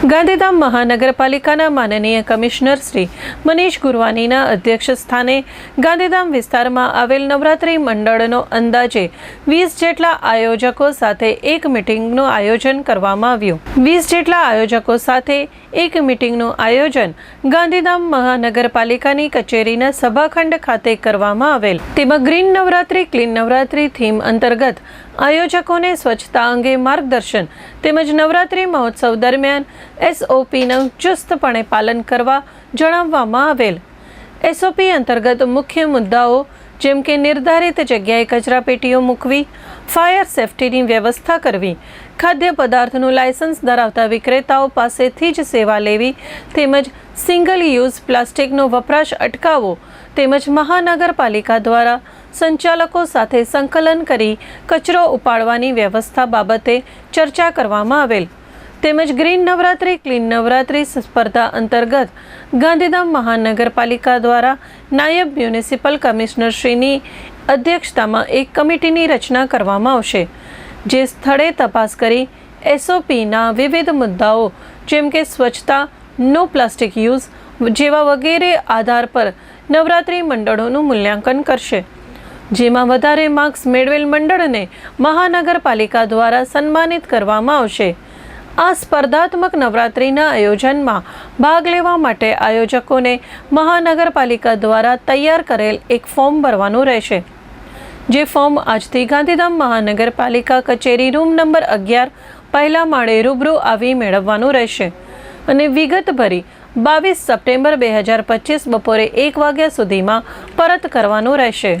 ગાંધીધામ મહાનગરપાલિકાના માનનીય કમિશનર શ્રી મનીષ ગુરવાનીના અધ્યક્ષ સ્થાને ગાંધીધામ વિસ્તારમાં આવેલ નવરાત્રિ મંડળનો અંદાજે વીસ જેટલા આયોજકો સાથે એક મિટિંગનું આયોજન કરવામાં આવ્યું. વીસ જેટલા આયોજકો સાથે એક મિટિંગનું આયોજન ગાંધીધામ મહાનગરપાલિકાની કચેરીના સભાખંડ ખાતે કરવામાં આવેલ. તેમાં green Navratri, clean Navratri theme અંતર્ગત આયોજકોને સ્વચ્છતા અંગે માર્ગદર્શન તેમજ નવરાત્રિ મહોત્સવ દરમિયાન એસઓપીનું ચુસ્તપણે પાલન કરવા જણાવવામાં આવેલ. એસઓપી અંતર્ગત મુખ્ય મુદ્દાઓ જેમ કે નિર્ધારિત જગ્યાએ કચરાપેટીઓ મૂકવી, ફાયર સેફટીની વ્યવસ્થા કરવી, ખાદ્ય પદાર્થનું લાયસન્સ ધરાવતા વિક્રેતાઓ પાસેથી જ સેવા લેવી, તેમજ સિંગલ યુઝ પ્લાસ્ટિકનો વપરાશ અટકાવવો, તેમજ મહાનગરપાલિકા દ્વારા સંચાલકો સાથે સંકલન કરી કચરો ઉપાડવાની વ્યવસ્થા બાબતે ચર્ચા કરવામાં આવેલ. તેમજ ગ્રીન નવરાત્રિ, ક્લીન નવરાત્રિ સ્પર્ધા અંતર્ગત ગાંધીધામ મહાનગરપાલિકા દ્વારા નાયબ મ્યુનિસિપલ કમિશનરશ્રીની અધ્યક્ષતામાં એક કમિટીની રચના કરવામાં આવશે, જે સ્થળે તપાસ કરી એસઓપીના વિવિધ મુદ્દાઓ, જેમ કે સ્વચ્છતા, નો પ્લાસ્ટિક યુઝ જેવા વગેરે આધાર પર નવરાત્રિ મંડળોનું મૂલ્યાંકન કરશે. જેમાં વધારે માર્ક્સ મેળવેલ મંડળને મહાનગરપાલિકા દ્વારા સન્માનિત કરવામાં આવશે. આ સ્પર્ધાત્મક નવરાત્રિના આયોજનમાં ભાગ લેવા માટે આયોજકોને મહાનગરપાલિકા દ્વારા તૈયાર કરેલ એક ફોર્મ ભરવાનું રહેશે. જે ફોર્મ આજથી ગાંધીધામ મહાનગરપાલિકા કચેરી રૂમ નંબર અગિયાર પહેલા માળે રૂબરૂ આવી મેળવવાનું રહેશે અને વિગત ભરી બાવીસ સપ્ટેમ્બર બે હજાર પચીસ બપોરે એક વાગ્યા સુધીમાં પરત કરવાનું રહેશે.